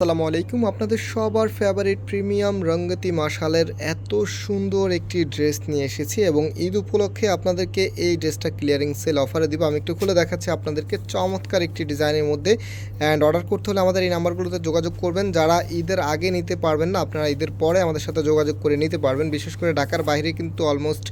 আসসালামু আলাইকুম। আপনাদের সবার ফেভারিট প্রিমিয়াম রঙ্গতি মাশালের এত সুন্দর একটি ড্রেস নিয়ে এসেছি এবং ঈদ উপলক্ষে আপনাদেরকে এই ড্রেসটা ক্লিয়ারিং সেল অফারে দিব। আমি একটু খুলে দেখাচ্ছি আপনাদেরকে চমৎকার একটি ডিজাইনের মধ্যে অ্যান্ড অর্ডার করতে হলে আমাদের এই নাম্বারগুলোতে যোগাযোগ করবেন। যারা ঈদের আগে নিতে পারবেন না, আপনারা ঈদের পরে আমাদের সাথে যোগাযোগ করে নিতে পারবেন। বিশেষ করে ঢাকার বাইরে কিন্তু অলমোস্ট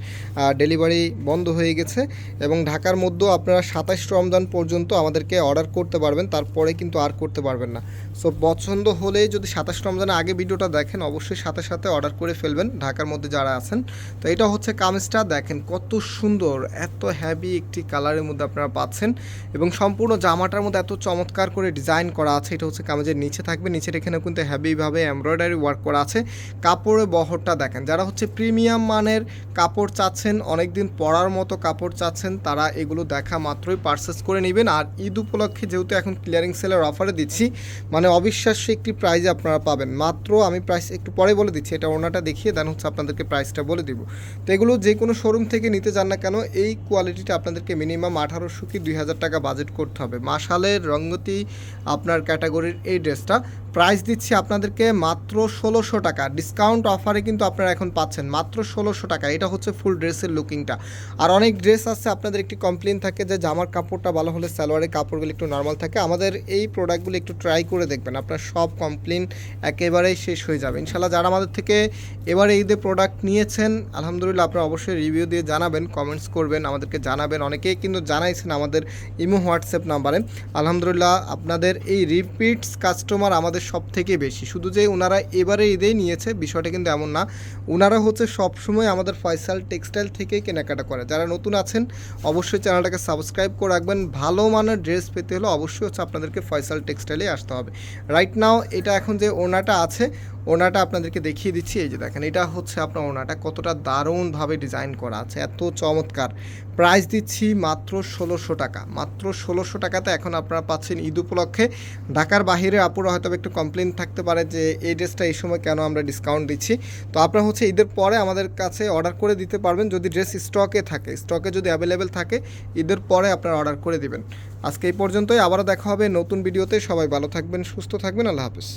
ডেলিভারি বন্ধ হয়ে গেছে এবং ঢাকার মধ্যেও আপনারা সাতাশ রমজান পর্যন্ত আমাদেরকে অর্ডার করতে পারবেন, তারপরে কিন্তু আর করতে পারবেন না। সো পছন্দ হলেই যদি সাতাশ রমজানের আগে ভিডিওটা দেখেন, অবশ্যই সাথে সাথে অর্ডার করে ফেলবেন। ঢাকার মধ্যে যারা আছেন, তো এটা হচ্ছে কামিজটা। দেখেন কত সুন্দর, এত হ্যাভি একটি কালারের মধ্যে আপনারা পাচ্ছেন এবং সম্পূর্ণ জামাটার মধ্যে এত চমৎকার করে ডিজাইন করা আছে। এটা হচ্ছে কামিজের নিচে থাকবে। নিচের এখানে কিন্তু হ্যাভিভাবে এমব্রয়ডারি ওয়ার্ক করা আছে। কাপড়ের বহরটা দেখেন, যারা হচ্ছে প্রিমিয়াম মানের কাপড় চাচ্ছেন অনেক দিন পরার মতো কাপড় চাচ্ছেন, তারা এগুলো দেখা মাত্রই পারচেস করে নেবেন। আর ঈদ উপলক্ষে যেহেতু এখন ক্লিয়ারিং সেলের অফারে দিচ্ছি মানে অবিশ্বাস্য একটি প্রাইজ আপনারা পাবেন। মাত্র আমি প্রাইস একটু পরে বলে দিচ্ছি, এটা ওনাটা দেখিয়ে দেন, হচ্ছে আপনাদেরকে প্রাইসটা বলে দিব। তো এগুলো যে কোনো শোরুম থেকে নিতে যান না কেন, এই কোয়ালিটিটা আপনাদেরকে মিনিমাম আঠারোশো কি দুই হাজার টাকা বাজেট করতে হবে। মাসালের রঙ্গতি, আপনার ক্যাটাগরির এই ড্রেসটা প্রাইস দিচ্ছি আপনাদেরকে মাত্র ষোলোশো টাকা। ডিসকাউন্ট অফারে কিন্তু আপনারা এখন পাচ্ছেন। মাত্র ষোলোশো টাকা। এটা হচ্ছে ফুল ড্রেসের লুকিংটা আর অনেক ড্রেস আছে, আপনাদের একটি কমপ্লেন থাকে যে জামার কাপড়টা ভালো হলে সালোয়ারের কাপড়গুলো একটু নর্মাল থাকে। আমাদের এই প্রোডাক্টগুলো একটু ট্রাই করে দেখবেন। আপনার সব কমপ্লেন একেবারেই শেষ হয়ে যাবে। ইনশাল্লাহ যারা আমাদের থেকে এবারে ঈদে প্রোডাক্ট নিয়েছেন, আলহামদুলিল্লাহ আপনারা অবশ্যই রিভিউ দিয়ে জানাবেন কমেন্টস করবেন, আমাদেরকে জানাবেন। অনেকেই কিন্তু জানাইছেন আমাদের ইমো, হোয়াটসঅ্যাপ নাম্বারে। আলহামদুলিল্লাহ আপনাদের এই রিপিটস কাস্টমার আমাদের সব থেকে বেশি। শুধু যে ওনারা এবারে ঈদেই নিয়েছে, বিষয়টা কিন্তু এমন না। ওনারা হচ্ছে সবসময় আমাদের ফয়সাল টেক্সটাইল থেকেই কেনাকাটা করে। যারা নতুন আছেন, অবশ্যই চ্যানেলটাকে সাবস্ক্রাইব করে রাখবেন। ভালো মানের ড্রেস পেতে হলে অবশ্যই হচ্ছে আপনাদেরকে ফয়সাল টেক্সটাইলে আসতে হবে। রাইট নাও, এটা এখন যে ওনাটা আছে ওনাটা আপনাদেরকে দেখিয়ে দিচ্ছি। এই যে দেখেন, এটা হচ্ছে আপনার ওনাটা কতটা দারুণভাবে ডিজাইন করা আছে, এত চমৎকার। প্রাইস দিচ্ছি মাত্র ষোলোশো টাকা, মাত্র ষোলোশো টাকাতে এখন আপনারা পাচ্ছেন ঈদ উপলক্ষে। ঢাকার বাহিরে আপুরা হয়তো একটু কমপ্লেন থাকতে পারে যে, এই ড্রেসটা এই সময় কেন আমরা ডিসকাউন্ট দিচ্ছি? তো আপনারা হচ্ছে ঈদের পরে আমাদের কাছে অর্ডার করে দিতে পারবেন, যদি ড্রেস স্টকে থাকে স্টকে যদি অ্যাভেলেবেল থাকে, ঈদের পরে আপনারা অর্ডার করে দিবেন। আজকে এই পর্যন্তই, আবারও দেখা হবে নতুন ভিডিওতে। সবাই ভালো থাকবেন, সুস্থ থাকবেন, আল্লাহ হাফিজ।